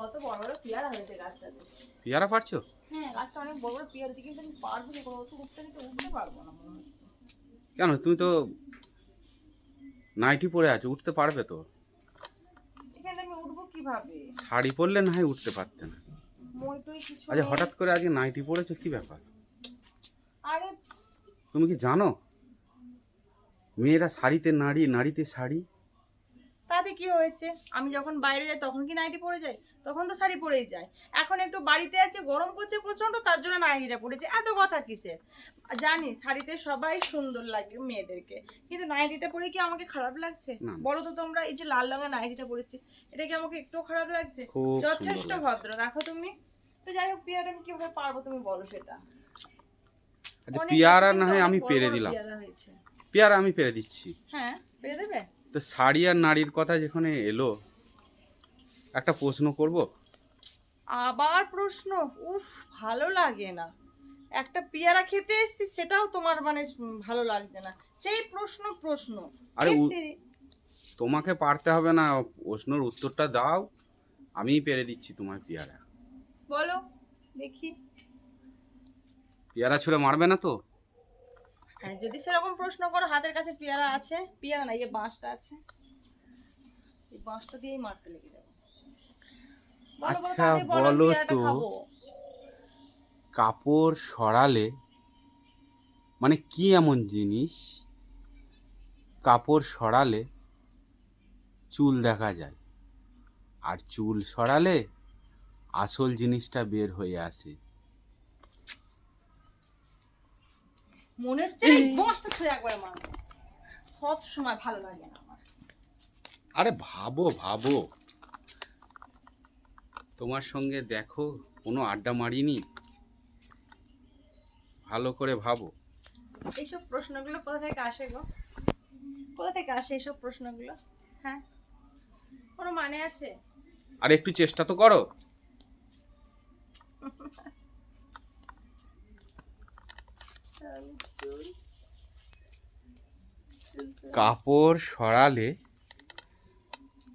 কত বড় বড় পেয়ারা হয়েছে গাছটাতে। পেয়ারা পারছ? হ্যাঁ গাছটা অনেক বড় বড় পেয়ারা হয়েছে কিন্তু আমি পারব না কোনো তো উঠতে নিতে উঠতে পারব না মনে হচ্ছে। কেন? তুমি তো নাইটি পরে আছো উঠতে পারবে তো। এখানে আমি উঠবো কীভাবে? শাড়ি পরলে না হয় উঠতে পারতে না। আচ্ছা হঠাৎ করে আজকে নাইটি পরেছো কি ব্যাপার? আরে তুমি কি জানো? মেয়েরা শাড়িতে নাড়ি নাড়িতে শাড়ি তাতে কি হয়েছে? আমি যখন বাইরে যাই তখন কি নাইটি পরে যাই তখন তো শাড়ি পরেই যাই এখন একটু বাড়িতে আছে গরম করছে প্রচণ্ড তার জন্য নাইটিটা পরেছে। এত কথা কিসের? জানি শাড়িতে সবাই সুন্দর লাগে মেয়েদেরকে। কিন্তু নাইটিটা পরে কি আমাকে খারাপ লাগছে? বলো তো তোমরা এই যে লাল রঙের নাইটিটা পরেছি এটা কি আমাকে একটু খারাপ লাগছে? যথেষ্ট ভদ্র দেখো তুমি। তো যাই হোক পেয়ারা আমি কীভাবে পারব তুমি বলো সেটা। আচ্ছা পেয়ারা না হয় আমি পেরে দিলাম। পেয়ারা আমি পেরে দিচ্ছি। হ্যাঁ পেরে দেবে? তো শাড়ি আর নারীর কথা যেখানে এলো একটা প্রশ্ন করব? আবার প্রশ্ন? উফ ভালো লাগে না। একটা পেয়ারা খেতে এসেছি সেটাও তোমার মানে ভালো লাগছে না। সেই প্রশ্ন প্রশ্ন। আরে তোমাকে পারতে হবে না প্রশ্নের উত্তরটা দাও। আমিই পেরে দিচ্ছি তোমার পেয়ারা। বলো দেখি। পেয়ারা ছুঁড়ে মারবে না তো? হ্যাঁ যদি সেরকম প্রশ্ন করো হাতের কাছে পেয়ারা আছে। পেয়ারা না এই যে বাঁশটা আছে। এই বাঁশটা দিয়েই মারতে লেগে যাবে। আচ্ছা, বলো তো। কাপড় সরালে মানে কি এমন জিনিস? কাপড় সরালে চুল দেখা যায়। আর চুল সরালে আসল জিনিসটা বের হয়ে আসে। মনে হচ্ছে ছুঁড়ে একবারে মারবো সব সময় ভালো লাগে না আমার। আরে ভাবো ভাবো। তোমার সঙ্গে দেখো কোনো আড্ডা মারিনি? ভালো করে ভাবো। এইসব প্রশ্নগুলো কোথা থেকে আসে গো? কোথা থেকে আসে এইসব প্রশ্নগুলো? হ্যাঁ? কোনো মানে আছে? আর একটু চেষ্টা তো করো। কাপড় সরালে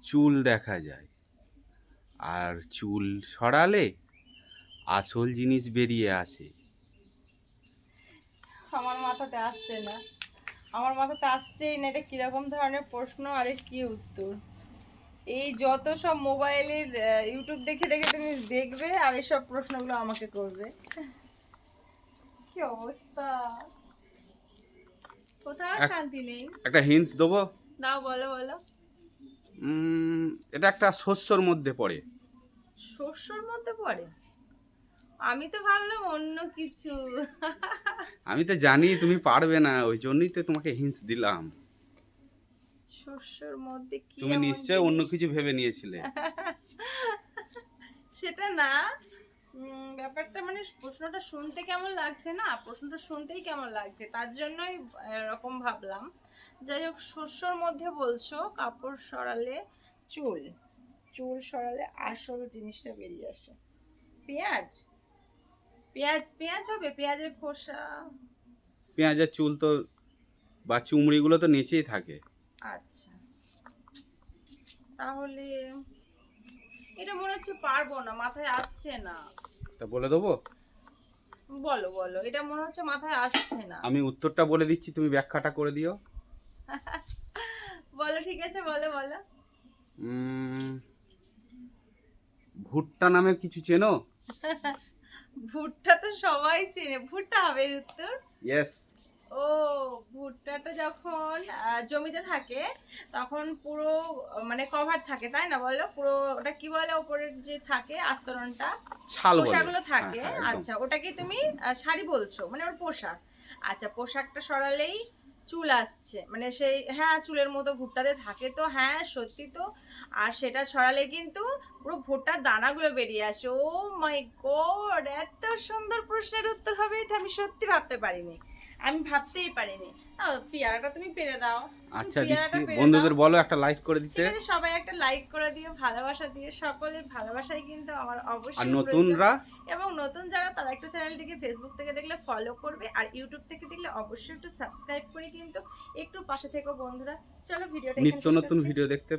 চুল দেখা যায়। আর চুল সরালে আসল জিনিস বেরিয়ে আসে। আমার মাথাতে আসছে না। আমার মাথাতে আসছেই না এটা কীরকম ধরনের প্রশ্ন আর এর কি উত্তর? এই যত সব মোবাইলের ইউটিউব দেখে দেখে তুমি দেখবে আর এসব প্রশ্নগুলো আমাকে করবে। কি অবস্থা? কোথাও শান্তি নেই। একটা হিন্টস দেবো? দাও বলো বলো। এটা একটা শস্যর মধ্যে পড়ে। শস্যর মধ্যে পড়ে? আমি তো ভাবলাম অন্য কিছু। আমি তো জানি তুমি পারবে না ওই জন্যই তো তোমাকে হিন্টস দিলাম। শস্যর মধ্যে কি তুমি এমন নিশ্চয় অন্য কিছু ভেবে নিয়েছিলে। সেটা না। ব্যাপারটা মানে প্রশ্নটা শুনতে কেমন লাগছে না? প্রশ্নটা শুনতেই কেমন লাগছে? তার জন্যই এরকম ভাবলাম। যাই হোক শস্যর মধ্যে বলছো কাপড় সরালে চুল চুল সরালে আসল জিনিসটা বেরিয়ে আসে। পেঁয়াজ? পেঁয়াজ পেঁয়াজ হবে? পেঁয়াজের খোসা? পেঁয়াজের চুল তো বা চুমড়িগুলো তো নিচেই থাকে। আচ্ছা। তাহলে এটা মনে হচ্ছে পারব না মাথায় আসছে না। তা বলে দেবো? বলো বলো এটা মনে হচ্ছে মাথায় আসছে না। আমি উত্তরটা বলে দিচ্ছি তুমি ব্যাখ্যাটা করে দিও। বলো ঠিক আছে বলো বলো। ভুট্টা নামে কিছু চেনো? ভুট্টা তো সবাই চেনে। ভুট্টা হবে উত্তর? ইয়েস ও ভুট্টাটা যখন জমিতে থাকে তখন পুরো মানে কভার থাকে তাই না বলো? পুরো ওটা কি বলে উপরের যে থাকে আস্তরণটা? পোশাকগুলো থাকে। হ্যাঁ, হ্যাঁ, একদম। আচ্ছা ওটাকে তুমি শাড়ি বলছো মানে ওর পোশাক। আচ্ছা পোশাকটা সরালেই চুল আসছে। মানে সেই হ্যাঁ চুলের মতো ভুট্টাতে থাকে তো হ্যাঁ সত্যি তো। আর সেটা সরালে কিন্তু পুরো ভুট্টার দানাগুলো বেরিয়ে আসে। ও মাই গড এত সুন্দর প্রশ্নের উত্তর হবে এটা আমি সত্যি ভাবতে পারিনি। আমি ভাবতেই পারিনি। পেয়ারাটা তুমি পেরে দাও। আচ্ছা দিচ্ছি। বন্ধুদের বলো একটা লাইক করে দিতে। সবাই একটা লাইক করে দিও ভালোবাসা দিয়ে সকলের ভালোবাসাই কিন্তু আমার অবশ্যই আর নতুনরা? এবং নতুন যারা তারা একটু চ্যানেলটিকে ফেসবুক থেকে দেখলে ফলো করবে আর ইউটিউব থেকে দেখলে অবশ্যই একটু সাবস্ক্রাইব করে কিন্তু একটু পাশে থেকো বন্ধুরা। চলো ভিডিওটা নিত্য নতুন ভিডিও দেখতে।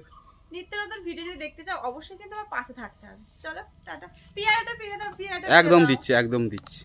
নিত্য নতুন ভিডিও যদি দেখতে চাও অবশ্যই কিন্তু আমার পাশে থাকতে হবে। চলো টাটা। পেয়ারাটা পিয়ারাটা দাও পিয়ারাটা একদম। দিচ্ছি একদম দিচ্ছি।